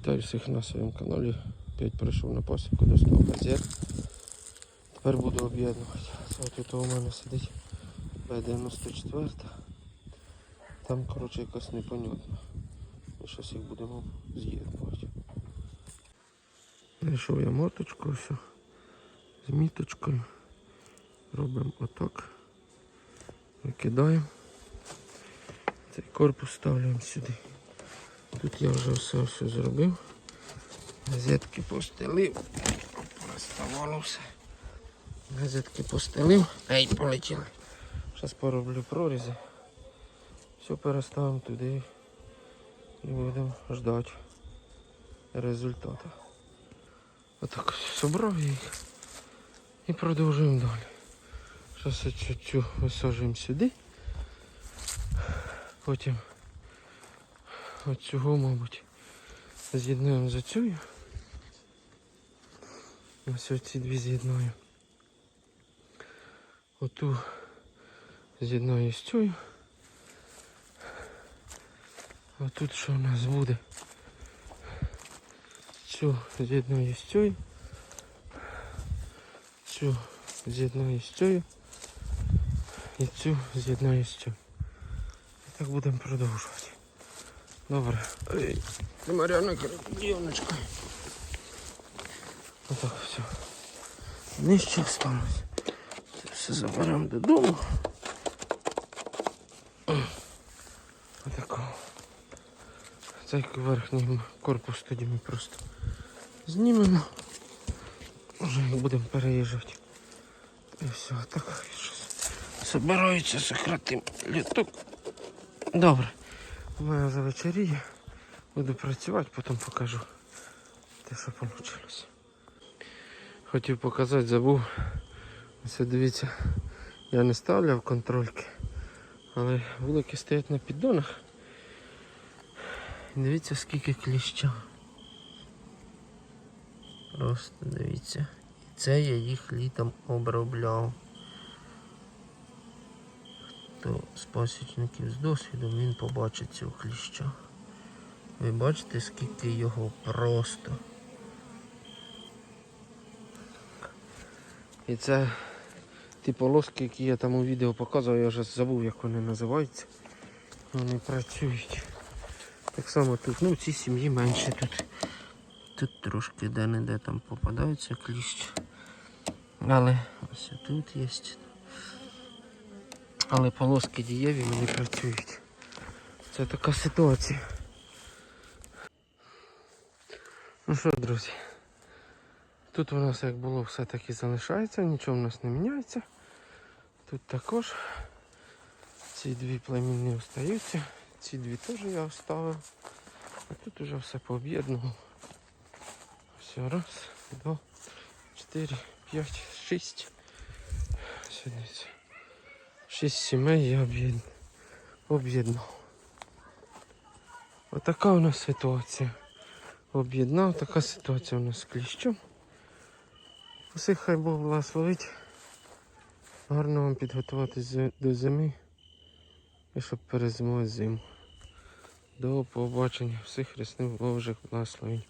Вітаю всіх на своєму каналі. Опять прийшов на посадку, достав газет. Тепер буду об'єднувати. От тут у мене сидить Б-94. Там, коротше, якось непонятно. Ми зараз їх будемо з'єднувати. Знайшов я моточку все. З міточкою. Робимо отак. Викидаємо. Цей корпус ставляємо сюди. Тут я вже все все зробив. Газетки постелив. Розставало все. Газетки постелив. Ей, полетіли. Зараз пороблю прорізи. Все переставимо туди і будемо ждати результату. Отак ось зібрав їх і продовжуємо далі. Зараз цю висаджуємо сюди. Потім От цього, мабуть, з'єднаємо за цю. Ось ці дві з'єднаю. Оту з'єднаю з цією. А тут що у нас буде? Цю з'єднаю з цією. Цю з'єднаю з цією. І цю з'єднаю з цією. І так будемо продовжувати. Добре. Ей, ти Мар'яна дівничка. Отак все. Нижче. Це все заберемо додому. Отако. Цей верхній корпус тоді ми просто знімемо. Вже будемо переїжджати. І все, так щось. Собираються, сократим літок. Добре. У мене вже вечеріє. Буду працювати, потім покажу те, що вийшло. Хотів показати, забув. Ось дивіться, я не ставляв контрольки, але вулики стоять на піддонах. Дивіться скільки кліща. Просто дивіться. І це я їх літом обробляв. Хто з пасічників з досвідом він побачить цього кліща. Ви бачите, скільки його просто. І це ті полоски, які я там у відео показував, я вже забув, як вони називаються. Вони працюють. Так само тут, ну в цій сім'ї менше тут. Тут трошки де-не-де там попадаються кліщ. Але ось тут є. Але полоски дієві вони працюють. Це така ситуація. Ну що, друзі, тут у нас як було все так і залишається, нічого в нас не міняється. Тут також ці дві племінні остаються, ці дві теж я оставив. А тут уже все пооб'єднував. Все, раз, два, чотири, п'ять, шість. Сьогодні. Шість сімей я об'єднав. Отака у нас ситуація. Об'єднав, така ситуація у нас з кліщом. Усіх хай Бог благословить. Гарно вам підготуватись до зими. І щоб перезимувати зиму. До побачення. Всіх хресних Божих благословень.